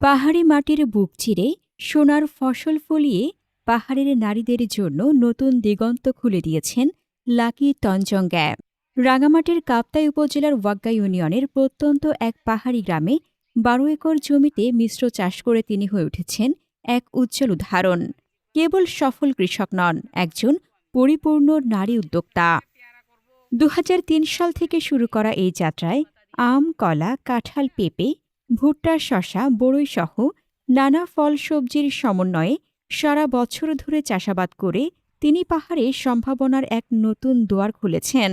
পাহাড়ি মাটির বুক চিরে সোনার ফসল ফলিয়ে পাহাড়ের নারীদের জন্য নতুন দিগন্ত খুলে দিয়েছেন লাকি তঞ্জঙ্গ্যা রাঙামাটির কাপ্তাই উপজেলার ওয়াগ্গা ইউনিয়নের প্রত্যন্ত এক পাহাড়ি গ্রামে বারো একর জমিতে মিশ্র চাষ করে তিনি হয়ে উঠেছেন এক উজ্জ্বল উদাহরণ। কেবল সফল কৃষক নন, একজন পরিপূর্ণ নারী উদ্যোক্তা। দু হাজার তিন সাল থেকে শুরু করা এই যাত্রায় আম, কলা, কাঁঠাল, পেঁপে ভুট্টা শশা বড়ই সহ নানা ফল সবজির সমন্বয়ে সারা বছর ধরে চাষাবাদ করে তিনি পাহাড়ে সম্ভাবনার এক নতুন দুয়ার খুলেছেন।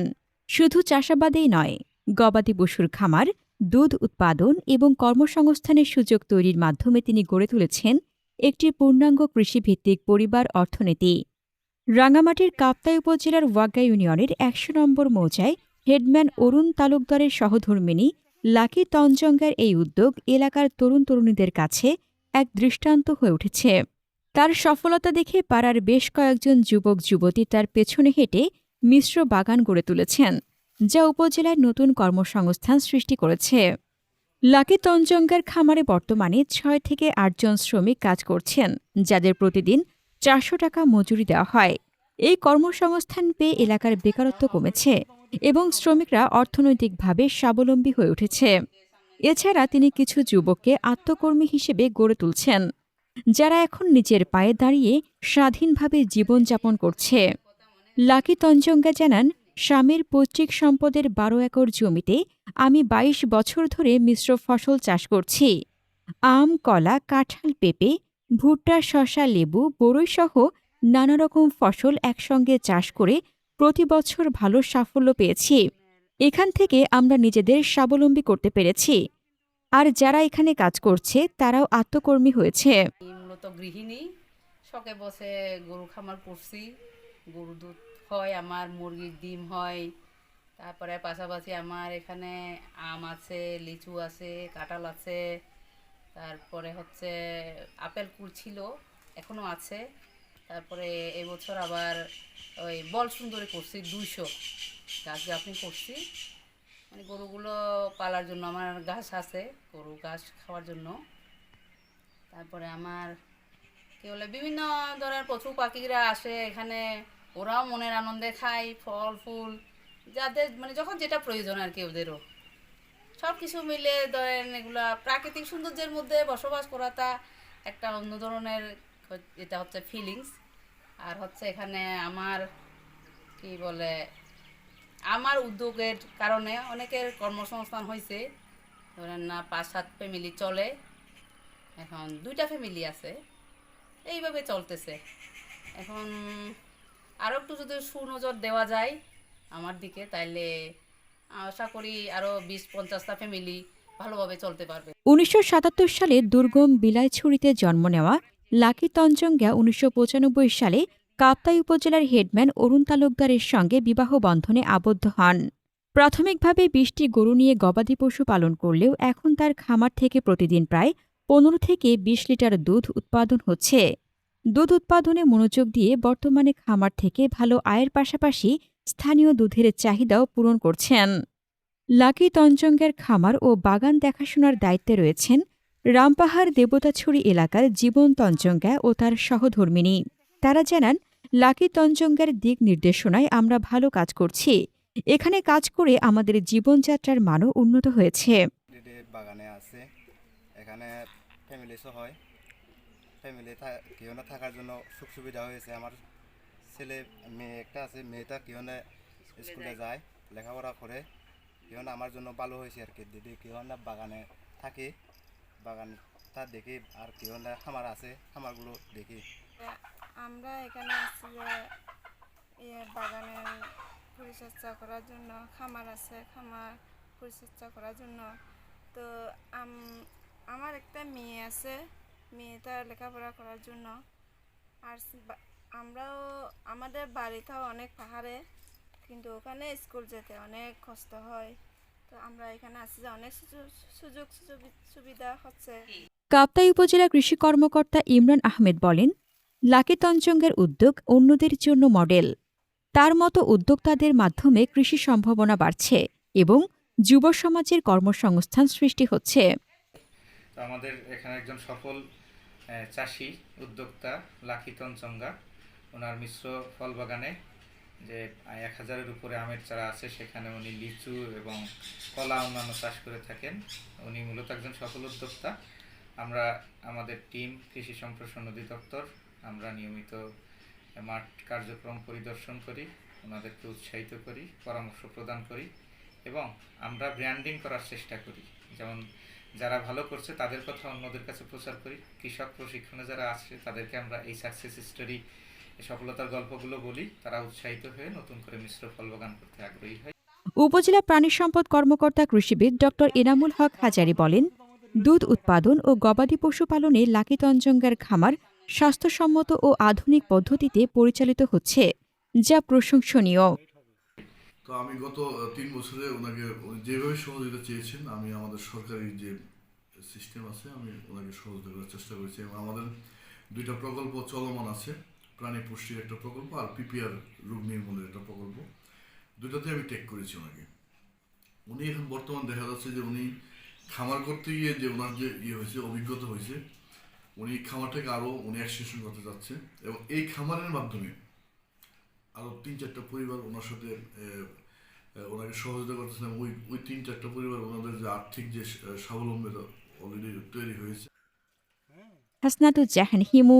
শুধু চাষাবাদেই নয়, গবাদি পশুর খামার, দুধ উৎপাদন এবং কর্মসংস্থানের সুযোগ তৈরির মাধ্যমে তিনি গড়ে তুলেছেন একটি পূর্ণাঙ্গ কৃষিভিত্তিক পরিবার অর্থনীতি। রাঙামাটির কাপ্তাই উপজেলার ওয়াগ্গা ইউনিয়নের একশো নম্বর মৌজায় হেডম্যান অরুণ তালুকদারের সহধর্মিণী লাকি তঞ্জঙ্গার এই উদ্যোগ এলাকার তরুণ তরুণীদের কাছে এক দৃষ্টান্ত হয়ে উঠেছে। তার সফলতা দেখে পাড়ার বেশ কয়েকজন যুবক, যুবতী তার পেছনে হেঁটে মিশ্র বাগান গড়ে তুলেছেন, যা উপজেলায় নতুন কর্মসংস্থান সৃষ্টি করেছে। লাকি তঞ্জঙ্গার খামারে বর্তমানে ছয় থেকে আটজন শ্রমিক কাজ করছেন, যাদের প্রতিদিন চারশো টাকা মজুরি দেওয়া হয়। এই কর্মসংস্থান পেয়ে এলাকার বেকারত্ব কমেছে এবং শ্রমিকরা অর্থনৈতিকভাবে স্বাবলম্বী হয়ে উঠেছে। এছাড়া তিনি কিছু যুবককে আত্মকর্মী হিসেবে গড়ে তুলছেন, যারা এখন নিজের পায়ে দাঁড়িয়ে স্বাধীনভাবে জীবনযাপন করছে। লাকি তঞ্জঙ্গা জানান, স্বামীর পৈতৃক সম্পদের বারো একর জমিতে আমি ২২ বছর ধরে মিশ্র ফসল চাষ করছি। আম, কলা, কাঁঠাল, পেঁপে, ভুট্টা শশা লেবু, বড়ই সহ নানা রকম ফসল একসঙ্গে চাষ করে প্রতি বছর ভালো সাফল্য পেয়েছি। এখান থেকে আমরা নিজেদের স্বাবলম্বী করতে পেরেছি। আর যারা এখানে কাজ করছে, তারাও আত্মকর্মী হয়েছে। মূলত গৃহিণী, শখে বসে গরু খামার করছি। গরু দুধ হয়, আমার মুরগির ডিম হয়। তারপরে পাশাপাশি আমার এখানে আম আছে, লিচু আছে, কাঁঠাল আছে। তারপরে হচ্ছে আপেল কুল ছিল এখনও আছে। তারপরে এবছর আবার ওই বল সুন্দরী করছি দুইশো। গাছ গাছনি করছি। মানে গরুগুলো পালার জন্য, আমার ঘাস আছে, গরু ঘাস খাওয়ার জন্য। তারপরে আমার কি বলে, বিভিন্ন ধরনের পশু পাখিরা আসে এখানে। ওরাও মনের আনন্দে খায়, ফল, ফুল, যাদের মানে যখন যেটা প্রয়োজন আর কি ওদেরও। সব কিছু মিলে ধরেন এগুলা প্রাকৃতিক সৌন্দর্যের মধ্যে বসবাস করাটা একটা অন্য ধরনের এটা হচ্ছে ফিলিংস আর হচ্ছে এখানে আমার, কি বলে, আমার উদ্যোগের কারণে অনেকের কর্মসংস্থান হয়েছে। ধরেন না পাঁচ সাত ফ্যামিলি চলে, এখন দুইটা ফ্যামিলি আছে। এইভাবে চলতেছে। এখন আরও একটু যদি সুনজর দেওয়া যায় আমার দিকে, তাইলে আশা করি আরও বিশ পঞ্চাশটা ফ্যামিলি ভালোভাবে চলতে পারবে। উনিশশো সাতাত্তর সালে দুর্গম বিলাইছড়িতে জন্ম নেওয়া লাকি তঞ্জঙ্গা উনিশশো সালে কাপ্তাই উপজেলার হেডম্যান অরুণ তালুকদারের সঙ্গে বিবাহ বন্ধনে আবদ্ধ হন। প্রাথমিকভাবে বিশটি গরু নিয়ে গবাদি পশু পালন করলেও এখন তার খামার থেকে প্রতিদিন প্রায় পনেরো থেকে ২০ লিটার দুধ উৎপাদন হচ্ছে। দুধ উৎপাদনে মনোযোগ দিয়ে বর্তমানে খামার থেকে ভালো আয়ের পাশাপাশি স্থানীয় দুধের চাহিদাও পূরণ করছেন। লাকি তঞ্জঙ্গের খামার ও বাগান দেখাশোনার দায়িত্বে রয়েছেন রামপাহাড় দেবতাছড়ি এলাকার জীবন তঞ্জঙ্গা ও তার সহধর্মিণী তারা জানান, লাকি তঞ্জঙ্গার দিক নির্দেশনায় আমরা ভালো কাজ করছি। এখানে কাজ করে আমাদের জীবনযাত্রার মানও উন্নত হয়েছে। বাগানে আছে। এখানে ফ্যামিলি হয়। ফ্যামিলি কেউ না থাকার জন্য সুখ সুবিধা হয়েছে। আমার ছেলে, মেয়ে একটা আছে। মেয়েটা কেউ না স্কুলে যায়, লেখাপড়া করে। কেউ না আমার জন্য ভালো হয়েছে আর কি। দিদি কেউ না বাগানে থাকি। বাগানটা দেখি আর কেউ না খামার আছে খামারগুলো দেখি। আমরা এখানে ইয়ে বাগানের পরিচর্যা করার জন্য, খামার আছে, খামার পরিচর্যা করার জন্য। তো আমার একটা মেয়ে আছে, মেয়েটা লেখাপড়া করার জন্য। আর আমরাও, আমাদের বাড়িটাও অনেক পাহাড়ে, কিন্তু ওখানে স্কুল যেতে অনেক কষ্ট হয়। তো আমরা এখানে আসছি যে অনেক সুযোগ সুযোগ সুযোগ- সুবিধা হচ্ছে। কাপ্তাই উপজেলা কৃষি কর্মকর্তা ইমরান আহমেদ বলেন লাকি তঞ্চঙ্গের উদ্যোগ অন্যদের জন্য মডেল। তার মতো উদ্যোক্তাদের মাধ্যমে কৃষি সম্ভাবনা বাড়ছে এবং যুব সমাজের কর্মসংস্থান সৃষ্টি হচ্ছে। আমাদের এখানে একজন সফল চাষি উদ্যোক্তা লাকি তঞ্চঙ্গা। ওনার মিশ্র ফল বাগানে যে এক হাজারের উপরে আমের চারা আছে, সেখানে উনি লিচু এবং কলা অন্যান্য চাষ করে থাকেন। উনি মূলত একজন সফল উদ্যোক্তা। আমরা আমাদের টিম, কৃষি সম্প্রসারণ অধিদপ্তর, আমরা নিয়মিত মাঠ কার্যক্রম পরিদর্শন করি, ওনাদেরকে উৎসাহিত করি, পরামর্শ প্রদান করি এবং আমরা ব্র্যান্ডিং করার চেষ্টা করি। যেমন যারা ভালো করছে, তাদের কথা অন্যদের কাছে প্রচার করি। কৃষক প্রশিক্ষণে যারা আছে, তাদেরকে আমরা এই সাকসেস স্টোরি সফলতার গল্পগুলো বলি। তারা উৎসাহিত হয়ে নতুন করে মিশ্র ফল বাগান করতে আগ্রহী হয়। উপজেলা প্রাণী সম্পদ কর্মকর্তা কৃষিবিদ ড এনামুল হক হাজারি বলেন দুধ উৎপাদন ও গবাদি পশু পালনে লাকি তঞ্জঙ্গার খামার স্বাস্থ্যসম্মত ও আধুনিক পদ্ধতিতে পরিচালিত হচ্ছে যা প্রশংসনীয়। তো আমি গত তিন বছরে ওনাকে যেভাবে সহযোগিতা চেয়েছেন আমি আমাদের সরকারি যে সিস্টেম আছে আমি ওনাকে সহযোগিতা করার চেষ্টা করেছি। এবং আমাদের দুইটা প্রকল্প চলমান আছে। প্রাণী পুষ্টির একটা প্রকল্প আর পিপিআর রোগ নির্মূলের একটা প্রকল্প। দুটাতে আমি টেক করেছি ওনাকে। উনি এখন বর্তমান দেখা যাচ্ছে যে উনি খামার করতে গিয়ে যে ওনার যে ইয়ে হয়েছে, অভিজ্ঞতা হয়েছে, উনি খামারটাকে আরও উনি এক্সটেনশন করতে যাচ্ছে এবং এই খামারের মাধ্যমে আরও তিন চারটা পরিবার ওনার সাথে ওনাকে সহযোগিতা করতেছিলাম ওই ওই তিন চারটা পরিবার ওনাদের যে আর্থিক যে স্বাবলম্বিতা অলরেডি তৈরি হয়েছে। হাসনাতুজ্জাহান হিমু